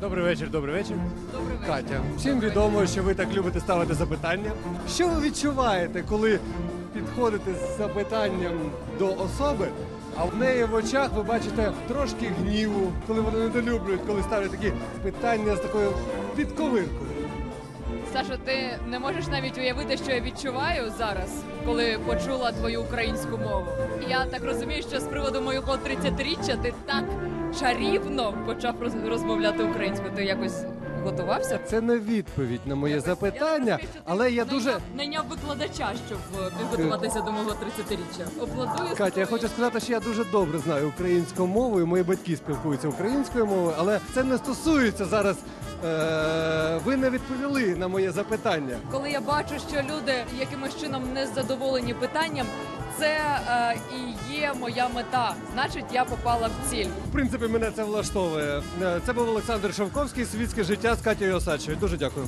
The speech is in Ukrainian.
Добрий вечір, добрий вечір. Добрий вечір. Катя, всім відомо, що ви так любите ставити запитання. Що ви відчуваєте, коли підходите з запитанням до особи, а в неї в очах ви бачите трошки гніву, коли вони недолюблюють, коли ставлять такі питання з такою підковиркою. Саша, ти не можеш навіть уявити, що я відчуваю зараз, коли почула твою українську мову. Я так розумію, що з приводу моєго 30-річчя ти так чарівно почав роз- розмовляти українською. Ти якось готувався? Це не відповідь на моє запитання, але я дуже. найняв, викладача, щоб е, підготуватися до мого 30-річчя. Оплодую з Катя, я хочу сказати, що я дуже добре знаю українську мову, і мої батьки спілкуються українською мовою, але це не стосується зараз. Е, ви не відповіли на моє запитання. Коли я бачу, що люди якимось чином не задоволені питанням, це е, і є моя мета. Значить, я попала в ціль. В принципі, мене це влаштовує. Е, Це був Олександр Шовковський, світське життя з Катєю Осадчою. Дуже дякую.